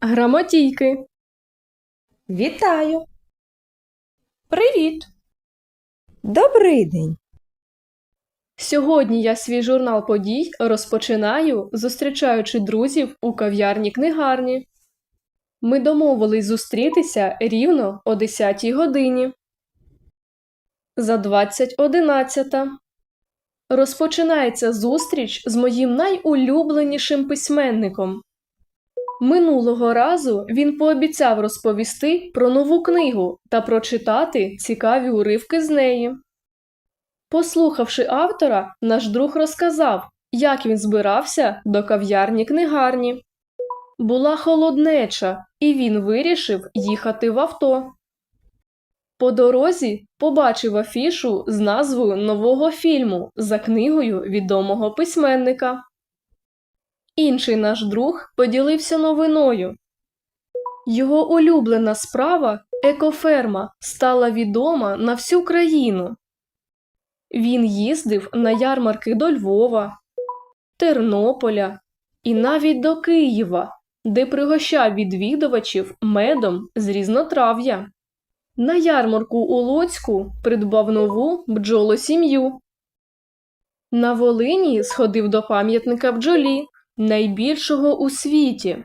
Грамотійки. Вітаю! Привіт! Добрий день! Сьогодні я свій журнал подій розпочинаю, зустрічаючи друзів у кав'ярні книгарні. Ми домовились зустрітися рівно о 10 годині. За 20.11. Розпочинається зустріч з моїм найулюбленішим письменником. Минулого разу він пообіцяв розповісти про нову книгу та прочитати цікаві уривки з неї. Послухавши автора, наш друг розказав, як він збирався до кав'ярні книгарні. Була холоднеча, і він вирішив їхати в авто. По дорозі побачив афішу з назвою нового фільму за книгою відомого письменника. Інший наш друг поділився новиною. Його улюблена справа екоферма стала відома на всю країну. Він їздив на ярмарки до Львова, Тернополя і навіть до Києва, де пригощав відвідувачів медом з різнотрав'я. На ярмарку у Луцьку придбав нову бджолосім'ю. На Волині сходив до пам'ятника бджолі, найбільшого у світі.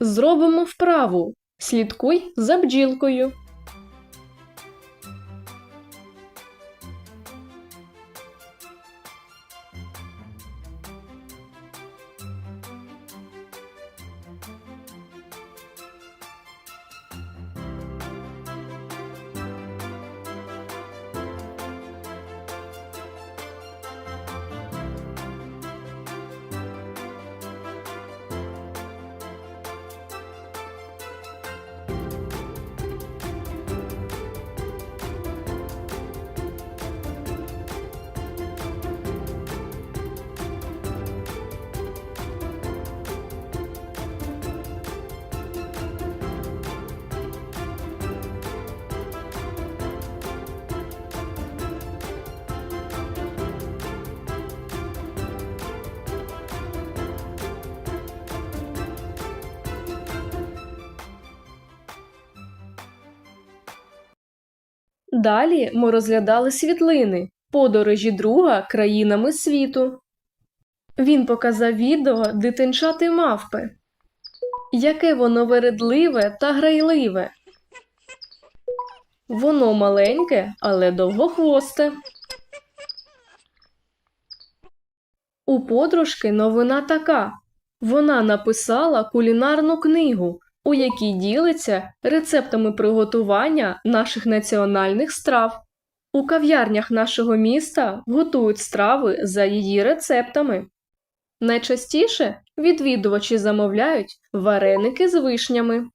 Зробимо вправу. Слідкуй за бджілкою. Далі ми розглядали світлини, подорожі друга країнами світу. Він показав відео дитинчати мавпи. Яке воно вередливе та грайливе. Воно маленьке, але довгохвосте. У подружки новина така. Вона написала кулінарну книгу, у якій ділиться рецептами приготування наших національних страв. У кав'ярнях нашого міста готують страви за її рецептами. Найчастіше відвідувачі замовляють вареники з вишнями.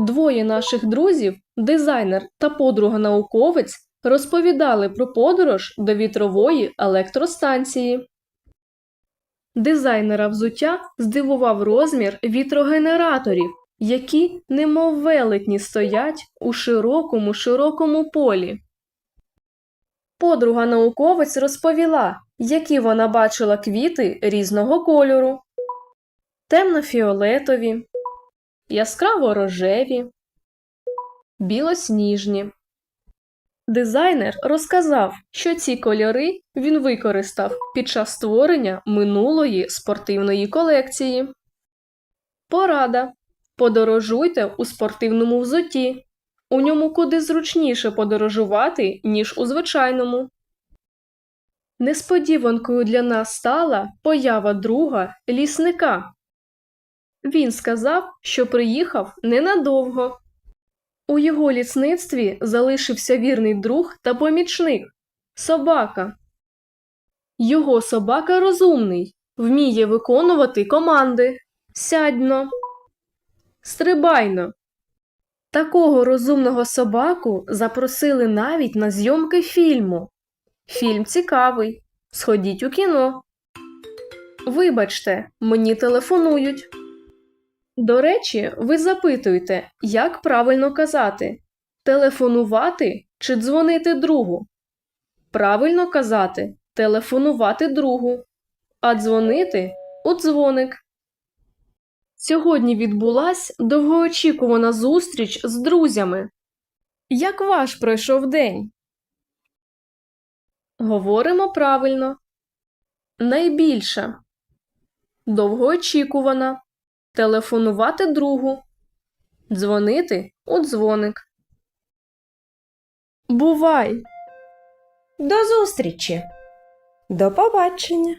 Двоє наших друзів, дизайнер та подруга-науковець, розповідали про подорож до вітрової електростанції. Дизайнера взуття здивував розмір вітрогенераторів, які, немов велетні, стоять у широкому широкому полі. Подруга науковець розповіла, які вона бачила квіти різного кольору темно-фіолетові, яскраво рожеві, білосніжні. Дизайнер розказав, що ці кольори він використав під час створення минулої спортивної колекції. Порада. Подорожуйте у спортивному взутті. У ньому куди зручніше подорожувати, ніж у звичайному. Несподіванкою для нас стала поява друга лісника. Він сказав, що приїхав ненадовго. У його лісництві залишився вірний друг та помічник собака. Його собака розумний, вміє виконувати команди сядьно, стрибайно. Такого розумного собаку запросили навіть на зйомки фільму. Фільм цікавий. Сходіть у кіно. Вибачте, мені телефонують. До речі, ви запитуєте, як правильно казати телефонувати чи дзвонити другу? Правильно казати телефонувати другу, а дзвонити у дзвоник. Сьогодні відбулась довгоочікувана зустріч з друзями. Як ваш пройшов день? Говоримо правильно. Найбільша. Довгоочікувана. Телефонувати другу. Дзвонити у дзвоник. Бувай! До зустрічі. До побачення.